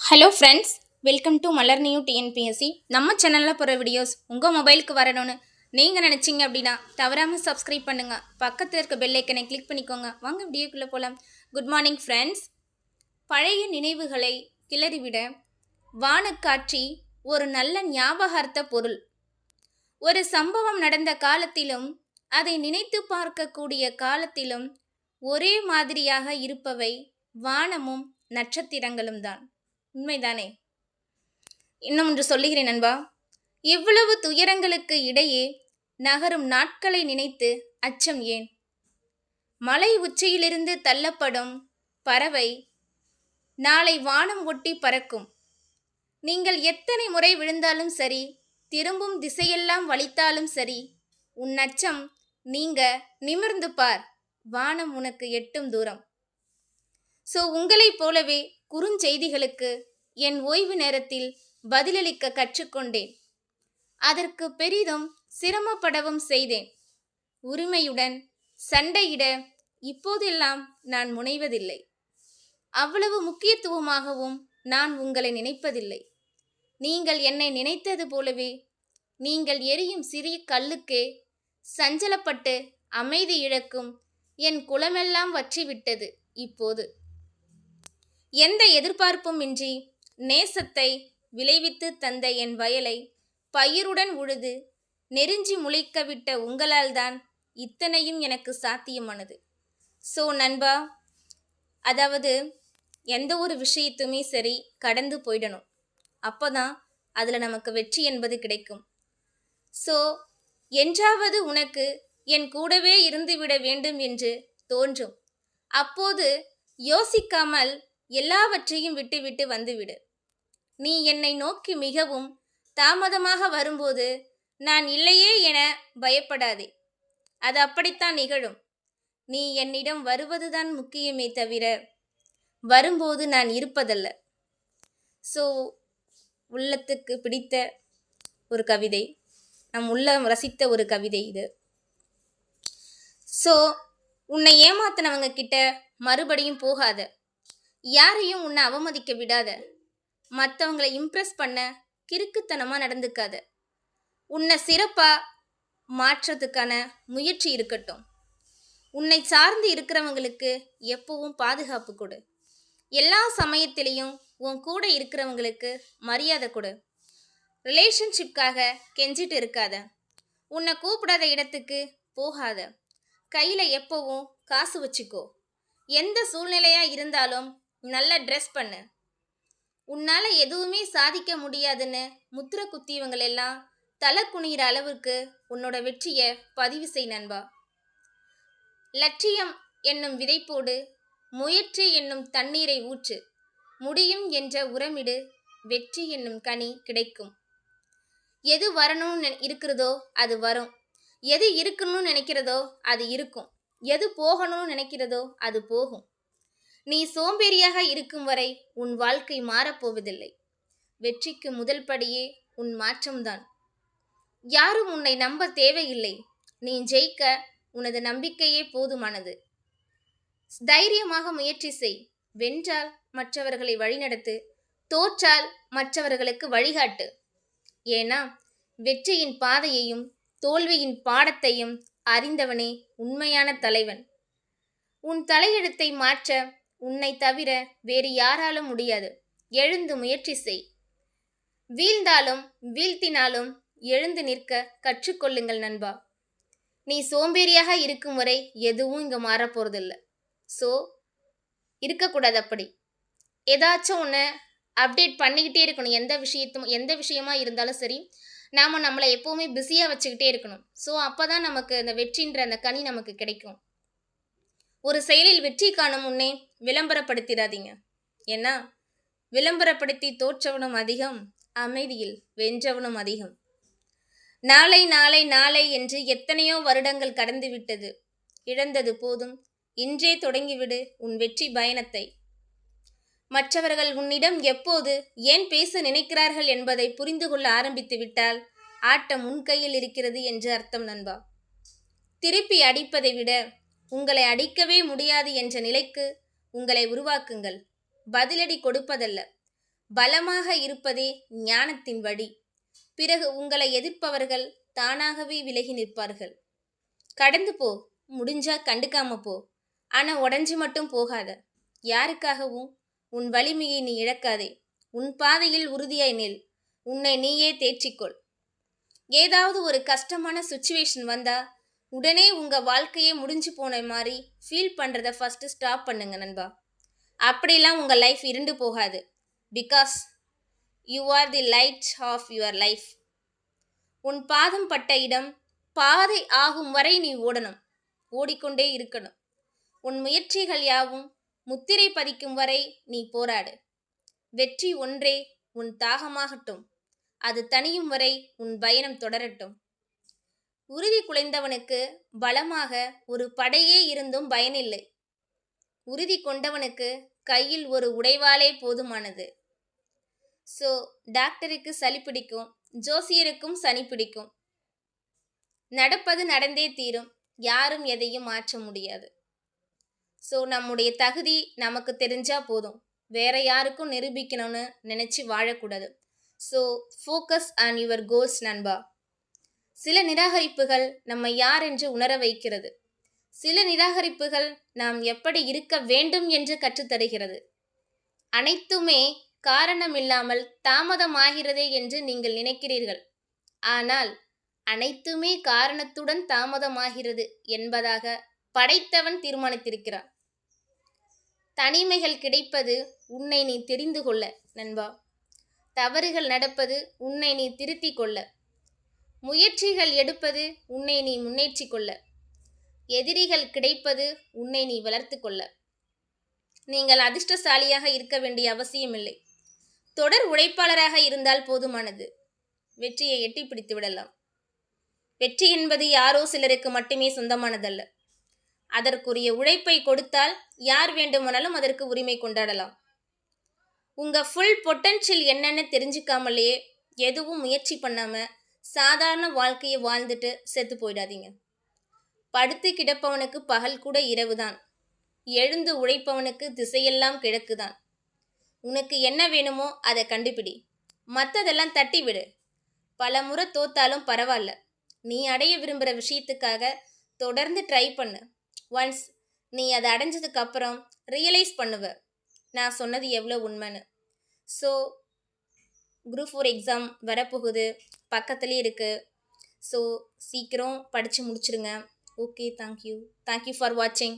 Hello friends welcome to Malar new TNPSC நம்ம சேனலில் போகிற வீடியோஸ் உங்கள் மொபைலுக்கு வரணும்னு நீங்கள் நினச்சிங்க அப்படின்னா தவறாமல் சப்ஸ்கிரைப் பண்ணுங்கள் பக்கத்தில் இருக்க பெல்லைக்கனை கிளிக் பண்ணிக்கோங்க. வாங்க வீடியோக்குள்ளே போகலாம் குட் மார்னிங் ஃப்ரெண்ட்ஸ் பழைய நினைவுகளை கிளறிவிட வானக்காட்சி ஒரு நல்ல ஞாபகார்த்த பொருள். ஒரு சம்பவம் நடந்த காலத்திலும் அதை நினைத்து பார்க்கக்கூடிய காலத்திலும் ஒரே மாதிரியாக இருப்பவை வானமும் நட்சத்திரங்களும் தான். உண்மைதானே? இன்னும் ஒன்று சொல்லுகிறேன் நண்பா. இவ்வளவு துயரங்களுக்கு இடையே நகரும் நாட்களை நினைத்து அச்சம் ஏன்? மலை உச்சியிலிருந்து தள்ளப்படும் பறவை நாளை வானம் ஒட்டி பறக்கும். நீங்கள் எத்தனை முறை விழுந்தாலும் சரி திரும்பும் திசையெல்லாம் வலித்தாலும் சரி உன் அச்சம் நீங்க நிமிர்ந்து பார் வானம் உனக்கு எட்டும் தூரம். ஸோ உங்களைப் போலவே குறுஞ்செய்திகளுக்கு என் ஓய்வு நேரத்தில் பதிலளிக்க கற்றுக்கொண்டேன். அதற்கு பெரிதும் சிரமப்படவும் செய்தேன். உரிமையுடன் சண்டையிட இப்போதெல்லாம் நான் முனைவதில்லை. அவ்வளவு முக்கியத்துவமாகவும் நான் உங்களை நினைப்பதில்லை. நீங்கள் என்னை நினைத்தது போலவே நீங்கள் எரியும் சிறிய கல்லுக்கே சஞ்சலப்பட்டு அமைதி இழக்கும் என் குலமெல்லாம் வற்றிவிட்டது இப்போது. எந்த எதிர்பார்ப்பும் இன்றி நேசத்தை விளைவித்து தந்த என் வயலை பயிருடன் உழுது நெருஞ்சி முளைக்க விட்ட உங்களால் தான் இத்தனையும் எனக்கு சாத்தியமானது. ஸோ நண்பா அதாவது எந்த ஒரு விஷயத்துமே சரி கடந்து போயிடணும். அப்போ தான் அதில் நமக்கு வெற்றி என்பது கிடைக்கும். ஸோ என்றாவது உனக்கு என் கூடவே இருந்துவிட வேண்டும் என்று தோன்றும். அப்போது யோசிக்காமல் எல்லாவற்றையும் விட்டுவிட்டு வந்துவிடு. நீ என்னை நோக்கி மிகவும் தாமதமாக வரும்போது நான் இல்லையே என பயப்படாதே. அது அப்படித்தான் நிகழும். நீ என்னிடம் வருவதுதான் முக்கியமே தவிர வரும்போது நான் இருப்பதல்ல. ஸோ உள்ளத்துக்கு பிடித்த ஒரு கவிதை. நம் உள்ளம் ரசித்த ஒரு கவிதை இது. ஸோ உன்னை ஏமாத்தினவங்க கிட்ட மறுபடியும் போகாத. யாரையும் உன்னை அவமதிக்க விடாத. மற்றவங்களை இம்ப்ரெஸ் பண்ண கிறுக்குத்தனமாக நடந்துக்காத. உன்னை சிறப்பாக மாற்றத்துக்கான முயற்சி இருக்கட்டும். உன்னை சார்ந்து இருக்கிறவங்களுக்கு எப்பவும் பாதுகாப்பு கொடு. எல்லா சமயத்திலையும் உன் கூட இருக்கிறவங்களுக்கு மரியாதை கொடு. ரிலேஷன்ஷிப்காக கெஞ்சிட்டு இருக்காத. உன்னை கூப்பிடாத இடத்துக்கு போகாத. கையில் எப்பவும் காசு வச்சுக்கோ. எந்த சூழ்நிலையாக இருந்தாலும் நல்லா ட்ரெஸ் பண்ணு. உன்னால் எதுவுமே சாதிக்க முடியாதுன்னு முத்திர குத்தியவங்கள் எல்லாம் தலை குனிகிற அளவுக்கு உன்னோட வெற்றியை பதிவு செய் நண்பா. லட்சியம் என்னும் விதைப்போடு முயற்சி என்னும் தண்ணீரை ஊற்று. முடியும் என்ற உரமிடு வெற்றி என்னும் கனி கிடைக்கும். எது வரணும்னு நெ- இருக்கிறதோ அது வரும். எது இருக்கணும்னு நினைக்கிறதோ அது இருக்கும். எது போகணும்னு நினைக்கிறதோ அது போகும். நீ சோம்பேறியாக இருக்கும் வரை உன் வாழ்க்கை மாறப்போவதில்லை. வெற்றிக்கு முதல் படியே உன் மாற்றம்தான். யாரும் உன்னை நம்ப தேவையில்லை. நீ ஜெயிக்க உனது நம்பிக்கையே போதுமானது. தைரியமாக முயற்சி செய். வென்றால் மற்றவர்களை வழிநடத்து. தோற்றால் மற்றவர்களுக்கு வழிகாட்டு. ஏன்னா வெற்றியின் பாதையையும் தோல்வியின் பாடத்தையும் அறிந்தவனே உண்மையான தலைவன். உன் தலையெழுத்தை மாற்ற உன்னை தவிர வேறு யாராலும் முடியாது. எழுந்து முயற்சி செய். வீழ்ந்தாலும் வீழ்த்தினாலும் எழுந்து நிற்க கற்றுக்கொள்ளுங்கள் நண்பா. நீ சோம்பேறியாக இருக்கும் வரை எதுவும் இங்கே மாறப்போறதில்ல ஸோ இருக்கக்கூடாது அப்படி. ஏதாச்சும் ஒன்று அப்டேட் பண்ணிக்கிட்டே இருக்கணும். எந்த விஷயத்தும் எந்த விஷயமா இருந்தாலும் சரி நாம் நம்மளை எப்போவுமே பிஸியாக வச்சுக்கிட்டே இருக்கணும். ஸோ அப்போ தான் நமக்கு அந்த வெற்றின்ற அந்த கனி நமக்கு கிடைக்கும். ஒரு செயலில் வெற்றி காணும் முன்னே விளம்பரப்படுத்திடாதீங்க ஏன்னா விளம்பரப்படுத்தி தோற்றவனும் அதிகம் அமைதியில் வென்றவனும் அதிகம். நாளை நாளை நாளை என்று எத்தனையோ வருடங்கள் கடந்து விட்டது. இழந்தது போதும். இன்றே தொடங்கிவிடு உன் வெற்றி பயணத்தை. மற்றவர்கள் உன்னிடம் எப்போது ஏன் பேச நினைக்கிறார்கள் என்பதை புரிந்து கொள்ள ஆரம்பித்து விட்டால் ஆட்டம் உன் கையில் இருக்கிறது என்று அர்த்தம் நண்பா. திருப்பி அடிப்பதை விட உங்களை அடிக்கவே முடியாது என்ற நிலைக்கு உங்களை உருவாக்குங்கள். பதிலடி கொடுப்பதல்ல. பலமாக இருப்பதே ஞானத்தின் வழி. பிறகு உங்களை எதிர்ப்பவர்கள் தானாகவே விலகி நிற்பார்கள். கடந்து போ. முடிஞ்சா கண்டுக்காம போ. ஆனா உடஞ்சு மட்டும் போகாத. யாருக்காகவும் உன் வலிமையை நீ இழக்காதே. உன் பாதையில் உறுதியாய் நில். உன்னை நீயே தேற்றிக்கொள். ஏதாவது ஒரு கஷ்டமான சுச்சுவேஷன் வந்தா உடனே உங்கள் வாழ்க்கையே முடிஞ்சு போன மாதிரி ஃபீல் பண்ணுறத ஃபஸ்ட்டு ஸ்டாப் பண்ணுங்க நண்பா. அப்படிலாம் உங்கள் லைஃப் இருண்டு போகாது. Because you are the light of your life உன் பாதம் பட்ட இடம் பாதை ஆகும் வரை நீ ஓடணும். ஓடிக்கொண்டே இருக்கணும். உன் முயற்சிகள் யாவும் முத்திரை பதிக்கும் வரை நீ போராடு. வெற்றி ஒன்றே உன் தாகமாகட்டும். அது தனியும் வரை உன் பயணம் தொடரட்டும். உறுதி குலைந்தவனுக்கு பலமாக ஒரு படையே இருந்தும் பயனில்லை. உறுதி கொண்டவனுக்கு கையில் ஒரு உடைவாளே போதுமானது. ஸோ டாக்டருக்கு சளி பிடிக்கும் ஜோசியருக்கும் சனி பிடிக்கும். நடப்பது நடந்தே தீரும் யாரும் எதையும் மாற்ற முடியாது. ஸோ நம்முடைய தகுதி நமக்கு தெரிஞ்சா போதும். வேற யாருக்கும் நிரூபிக்கணும்னு நினச்சி வாழக்கூடாது. So focus on your goals நண்பா. சில நிராகரிப்புகள் நம்ம யார் என்று உணர வைக்கிறது. சில நிராகரிப்புகள் நாம் எப்படி இருக்க வேண்டும் என்று கற்றுத்தருகிறது. அனைத்துமே காரணமில்லாமல் தாமதமாகிறதே என்று நீங்கள் நினைக்கிறீர்கள். ஆனால் அனைத்துமே காரணத்துடன் தாமதமாகிறது என்பதாக படைத்தவன் தீர்மானித்திருக்கிறான். தனிமைகள் கிடைப்பது உன்னை நீ தெரிந்து கொள்ள நண்பா. தவறுகள் நடப்பது உன்னை நீ திருத்திக் கொள்ள. முயற்சிகள் எடுப்பது உன்னை நீ முன்னேற்றி கொள்ள. எதிரிகள் கிடைப்பது உன்னை நீ வளர்த்து கொள்ள. நீங்கள் அதிர்ஷ்டசாலியாக இருக்க வேண்டிய அவசியமில்லை. தொடர் உழைப்பாளராக இருந்தால் போதுமானது. வெற்றியை எட்டி பிடித்து விடலாம். வெற்றி என்பது யாரோ சிலருக்கு மட்டுமே சொந்தமானதல்ல. அதற்குரிய உழைப்பை கொடுத்தால் யார் வேண்டுமானாலும் அதற்கு உரிமை கொண்டாடலாம். உங்கள் ஃபுல் பொட்டன்ஷியல் என்னன்னு தெரிஞ்சுக்காமலேயே எதுவும் முயற்சி பண்ணாமல் சாதாரண வாழ்க்கையை வாழ்ந்துட்டு செத்து போயிடாதீங்க. படுத்து கிடப்பவனுக்கு பகல் கூட இரவு தான் எழுந்து உழைப்பவனுக்கு திசையெல்லாம் கிழக்கு தான் உனக்கு என்ன வேணுமோ அதை கண்டுபிடி. மற்றதெல்லாம் தட்டி விடு பல முறை தோத்தாலும் பரவாயில்ல. நீ அடைய விரும்புகிற விஷயத்துக்காக தொடர்ந்து ட்ரை பண்ணு. ஒன்ஸ் நீ அதை அடைஞ்சதுக்கப்புறம் ரியலைஸ் பண்ணுவ. நான் சொன்னது எவ்வளோ உண்மைன்னு. ஸோ குரூப் ஃபோர் எக்ஸாம் வரப்போகுது. பக்கத்துலேயே இருக்குது ஸோ சீக்கிரம் படித்து முடிச்சிடுங்க okay thank you thank you for வாட்சிங்